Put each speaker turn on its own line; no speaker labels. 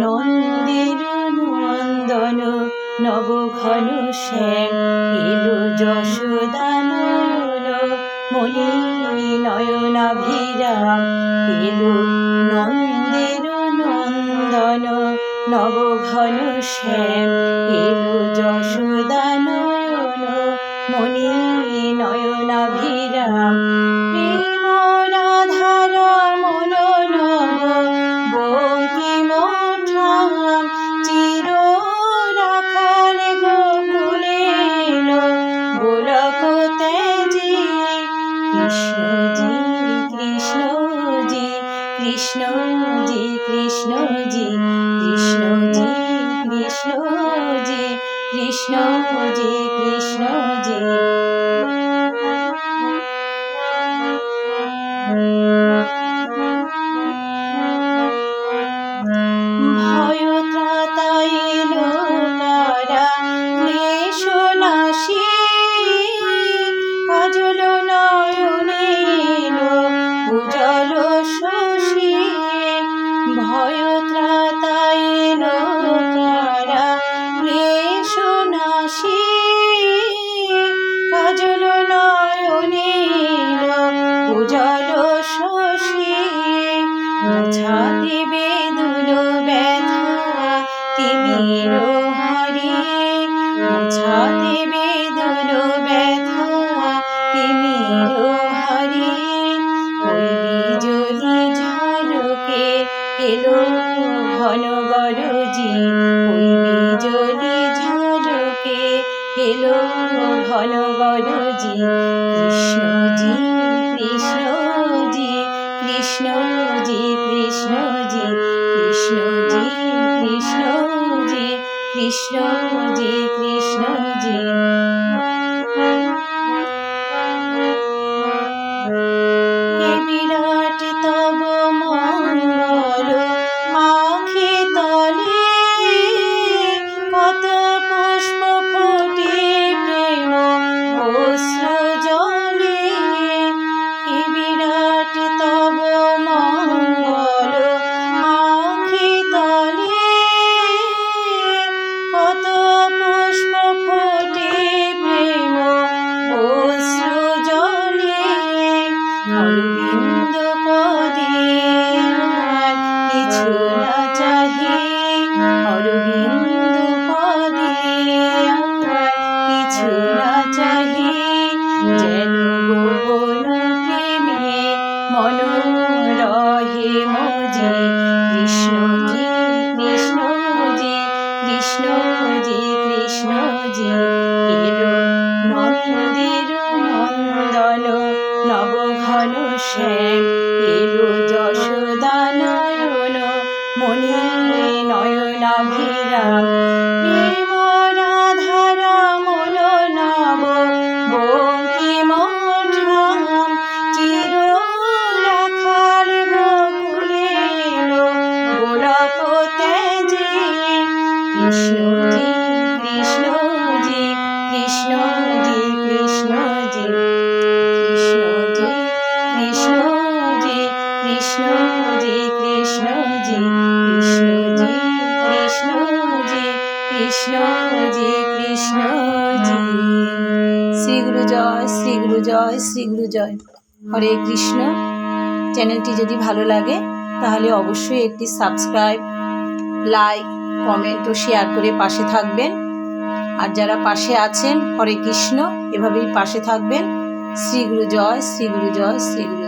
নন্দের নন্দন নব ঘন শ্যাম এলো যশোদানন মণি নয়নাভিরাম এলো নন্দের নন্দন নব ঘন শ্যাম এলো যশোদানন মণি কৃষ্ণজি কৃষ্ণজি কৃষ্ণজি কৃষ্ণজি কৃষ্ণজি কৃষ্ণজি কৃষ্ণজি কৃষ্ণজি মোছা দেবে দুলো ব্যথা, তিমির হারি মোছা দেবে দুলো ব্যথা, তিমির হারি ওই বিজলি ঝলকে এলো ঘন গরজি ওই বিজলি ঝলকে এলো কৃষ্ণজি কৃষ্ণজি কৃষ্ণজি কৃষ্ণজি কৃষ্ণজি অরবিন্দ পদে আর কিছু না চাহি যেন গোপন প্রেমে মন রহে মজি কৃষ্ণজি কৃষ্ণজি শ্যাম, এলো যশোদানয়ন কৃষ্ণজি কৃষ্ণজি কৃষ্ণজি কৃষ্ণজি কৃষ্ণজি কৃষ্ণজি কৃষ্ণজি কৃষ্ণজি কৃষ্ণজি কৃষ্ণজি কৃষ্ণজি কৃষ্ণজি শ্রী গুরু জয়, শ্রী গুরু জয়, শ্রী গুরু জয়। হরে কৃষ্ণ। চ্যানেলটি যদি ভালো লাগে, তাহলে অবশ্যই একটি সাবস্ক্রাইব, লাইক, কমেন্ট ও শেয়ার করে পাশে থাকবেন। আর যারা পাশে আছেন, হরে কৃষ্ণ, এভাবেই পাশে থাকবেন। শ্রী গুরু জয়, শ্রী গুরু জয়, শ্রী গুরু